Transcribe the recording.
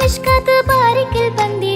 மிஷ்காத்து பாரிக்கில் பந்தி